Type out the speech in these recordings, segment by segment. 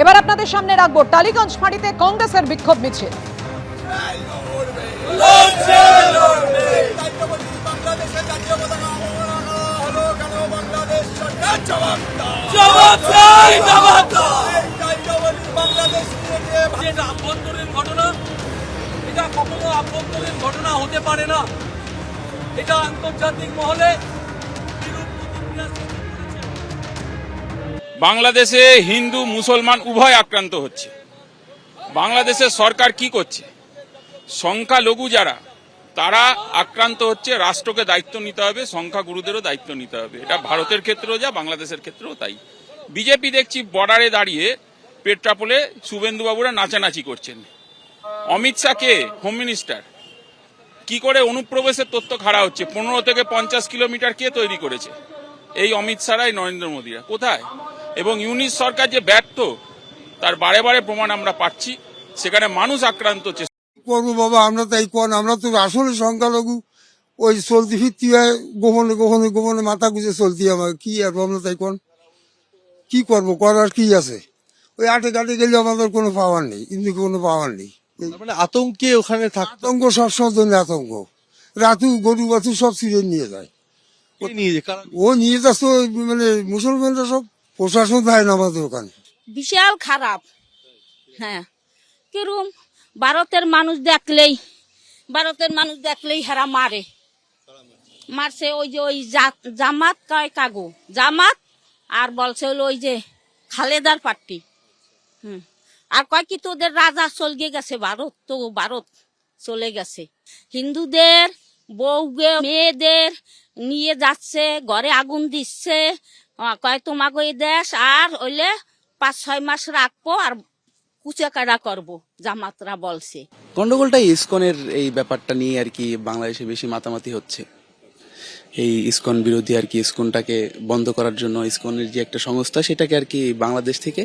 এবার আপনাদের সামনে রাখব টালিগঞ্জ ফাঁড়িতে কংগ্রেসের বিক্ষোভ মিছিল কখনো আভ্যন্তরীণ ঘটনা হতে পারে না এটা আন্তর্জাতিক মহলে বিরূপ প্রতিক্রিয়া। বাংলাদেশে হিন্দু, মুসলমান উভয় আক্রান্ত হচ্ছে। বাংলাদেশের সরকার কি করছে? সংখ্যালঘু যারা, তারা আক্রান্ত হচ্ছে, রাষ্ট্রকে দায়িত্ব নিতে হবে, সংখ্যাগুরুদেরও দায়িত্ব নিতে হবে। এটা ভারতের ক্ষেত্রেও যা, বাংলাদেশের ক্ষেত্রেও তাই। বিজেপি দেখছি বর্ডারে দাঁড়িয়ে পেট্রাপোলে শুভেন্দুবাবুরা নাচানাচি করছেন। অমিত শাহ কে হোম মিনিস্টার কি করে অনুপ্রবেশের তথ্য খাড়া হচ্ছে? পনেরো থেকে পঞ্চাশ কিলোমিটার কে তৈরি করেছে? এই অমিত শাহরাই নরেন্দ্র মোদীরা। কোথায়? এবং ইউনিশ সরকার যে ব্যর্থ তার বারে বারে প্রমাণ আমরা পাচ্ছি। সেখানে মানুষ আক্রান্ত হচ্ছে। করব বাবা আমরা তাই কোন আমরা তো আসলে সংখ্যালঘু। ওই চলতি ফিরতি হয় গোপনে গোপনে গোপনে মাথা গুজে চলতি আমার। কি আর আমরা তাই কোন কি করব? করার কি আছে? ওই আটে কাটে গেলে আমাদের কোনো পাওয়ার নেই কিন্তু কোনো পাওয়ার নেই। মানে আতঙ্কে ওখানে আতঙ্ক সবসময় জন্য আতঙ্ক। রাতু গরু বাছু সব ছিঁড়ে নিয়ে যায়। ও নিয়ে যাচ্ছে মানে মুসলমানরা সব। প্রশাসন দেয় না আমাদের ওখানে? বিশাল খারাপ। হ্যাঁ। কিরম? ভারতের মানুষ দেখলেই, ভারতের মানুষ দেখলেই হেরা মারে। মারছে ওই যে ওই জামাত কয় কাগো? জামাত আর বলছে ওই যে খালেদার পার্টি। হুম। আর কয় কি তোদের রাজা চলগে গেছে, ভারত তো, ভারত চলে গেছে। হিন্দুদের, বউগে, মেয়েদের নিয়ে যাচ্ছে, ঘরে আগুন দিচ্ছে কয় তোমাকে এই দেশ? আর ওইলে পাঁচ ছয় মাস রাখব আর কুচে কাটা করব জামাতরা বলছে। গন্ডগোলটা ইসকনের এই ব্যাপারটা নিয়ে আর কি বাংলাদেশে বেশি মাতামাতি হচ্ছে। এই ইসকন বিরোধী আর কি ইসকনটাকে বন্ধ করার জন্য ইসকনের যে একটা সংস্থা সেটাকে আর কি বাংলাদেশ থেকে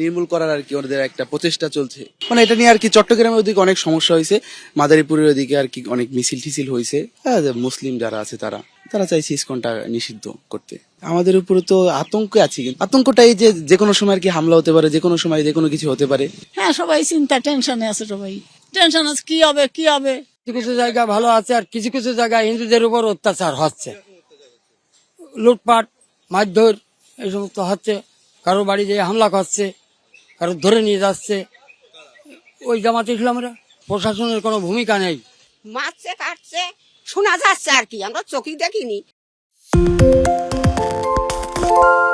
নির্মূল করার আর কি ওদের একটা প্রচেষ্টা চলছে। মানে এটা নিয়ে আর কি চট্টগ্রামের ওদিকে অনেক সমস্যা হয়েছে মাদারীপুরের ওদিকে আর কি অনেক মিছিল টিছিল হয়েছে। হ্যাঁ, মুসলিম যারা আছে তারা তারা চাইছে ইসকনটা নিষিদ্ধ করতে। আমাদের উপরে তো আতঙ্ক আছে কিন্তু। আতঙ্কটা এই যে যে কোনো সময় আর কি হামলা হতে পারে যে কোনো সময় যে কোনো কিছু হতে পারে। হ্যাঁ সবাই চিন্তা টেনশনে আছে সবাই। টেনশন আছে কি হবে কি হবে? কিছু কিছু জায়গা ভালো আছে আর কিছু কিছু জায়গায় হিন্দুদের উপর অত্যাচার হচ্ছে। লুটপাট মারধর এই সমস্ত হচ্ছে। কারও বাড়ি যেয়ে হামলা করছে কারও ধরে নিয়ে যাচ্ছে। ওই জামাতে ইসলামরা প্রশাসনের কোনো ভূমিকা নেই। মারছে কাটছে শোনা যাচ্ছে আর কি আমরা চোখে দেখিনি। Bye.